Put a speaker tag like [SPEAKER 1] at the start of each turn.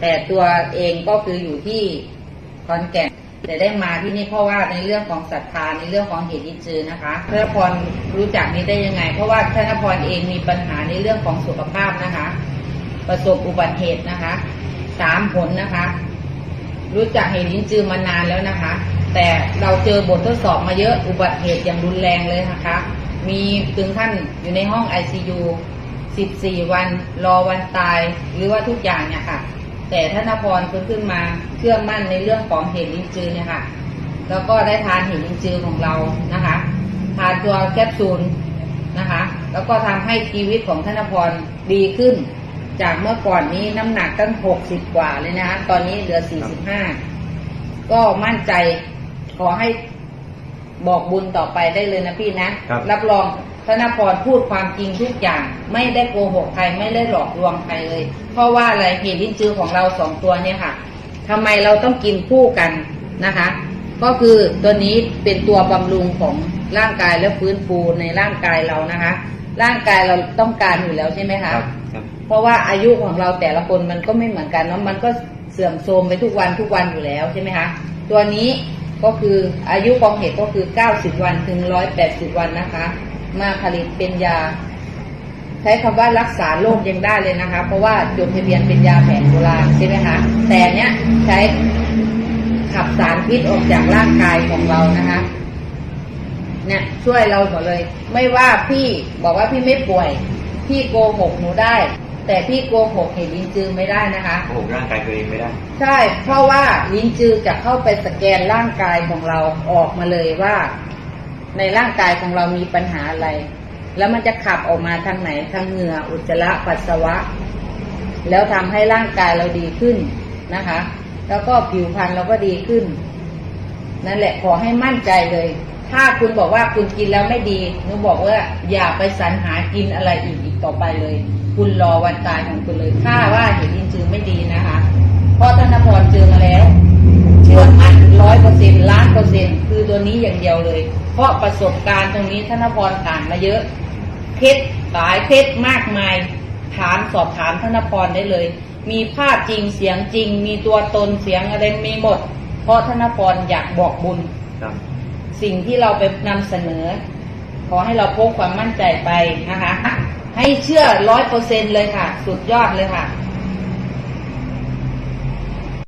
[SPEAKER 1] แต่ตัวเองก็คืออยู่ที่ขอนแก่นแต่ได้มาที่นี่เพราะว่าในเรื่องของศรัทธาในเรื่องของเหตุยิจือนะคะธนพรรู้จักนี้ได้ยังไง เพราะว่าธนพรเองมีปัญหาในเรื่องของสุขภาพนะคะ ประสบอุบัติเหตุนะคะสามผลนะคะ รู้จักเหตุยิจือมานานแล้วนะคะ แต่เราเจอบททดสอบมาเยอะอุบัติเหตุอย่างรุนแรงเลยนะคะ มีถึงขั้นอยู่ในห้อง ICU 14 วัน รอวันตายหรือว่าทุกอย่างเนี่ยค่ะ แต่ท่านพรเพิ่งขึ้นมาเชื่อมั่นในเรื่องของเหตุลินจือเนี่ยค่ะ แล้วก็ได้ทานเหตุลินจือของเรานะคะทานตัวแคปซูลนะคะ แล้วก็ทำให้ชีวิตของท่านพรดีขึ้น จากเมื่อก่อนนี้น้ำหนักตั้ง60กว่าเลยนะคะตอนนี้เหลือ45ก็มั่นใจขอให้บอกบุญต่อไปได้เลยนะพี่นะครับรับรอง ธนพรพูดความจริงทุกอย่างไม่ได้โกหกใครไม่ได้หลอกลวงใครเลย เพราะว่าอะไรเหตุลิ้นจือของเราสองตัวเนี่ยค่ะทำไมเราต้องกินคู่กันนะคะ ก็คือตัวนี้เป็นตัวบำรุงของร่างกายและฟื้นฟูในร่างกายเรานะคะ ร่างกายเราต้องการอยู่แล้วใช่ไหมคะ
[SPEAKER 2] ครับครับ
[SPEAKER 1] เพราะว่าอายุของเราแต่ละคนมันก็ไม่เหมือนกันเนาะมันก็เสื่อมโทรมไปทุกวันทุกวันอยู่แล้วใช่ไหมคะตัวนี้ก็คืออายุของเห็ดก็คือ 90 วันถึง 180 วันนะคะ มาผลิตเป็นยา ใช้คำว่ารักษาโรคยังได้เลยนะคะ เพราะว่าจดทะเบียนเป็นยาแผนโบราณใช่ไหมคะแต่เนี้ยใช้ขับสารพิษออกจากร่างกายของเรานะคะเนี่ยช่วยเราหมดเลย ไม่ว่าพี่บอกว่าพี่ไม่ป่วย พี่โกหกหนูได้ แต่พี่โกหกเหตุลินจือไม่ได้นะคะ
[SPEAKER 2] โอ้โหร่างกายตัวเองไม่ได้
[SPEAKER 1] ใช่ เพราะว่าลิ้นจือจะเข้าไปสแกนร่างกายของเราออกมาเลยว่า ในร่างกายของเรามีปัญหาอะไร แล้วมันจะขับออกมาทางไหนทางเหงื่ออุจจาระปัสสาวะ แล้วทำให้ร่างกายเราดีขึ้นนะคะ แล้วก็ผิวพรรณเราก็ดีขึ้น นั่นแหละขอให้มั่นใจเลย ถ้าคุณบอกว่าคุณกินแล้วไม่ดีหนูบอกว่าอย่าไปสรรหากินอะไรอีกอีกต่อไปเลย คุณรอวันตายของคุณเลยถ้าว่าเห็นอินจือไม่ดีนะคะเพราะธนพรเจอมาแล้วเชื่อมั่นร้อยเปอร์เซ็นต์ล้านเปอร์เซ็นคือ ตัวนี้อย่างเดียวเลย เพราะประสบการณ์ตรงนี้ธนพรผ่านมาเยอะเพชรหลายเพชรมากมาย ถามสอบถามธนพรได้เลย มีภาพจริงเสียงจริง มีตัวตนเสียงอะไรมีหมด เพราะธนพรอยากบอกบุญ
[SPEAKER 2] ครับ
[SPEAKER 1] สิ่งที่เราไปนำเสนอ ขอให้เราพกความมั่นใจไปนะคะให้เชื่อร้อยเปอร์เซ็นเลยค่ะ สุดยอดเลยค่ะ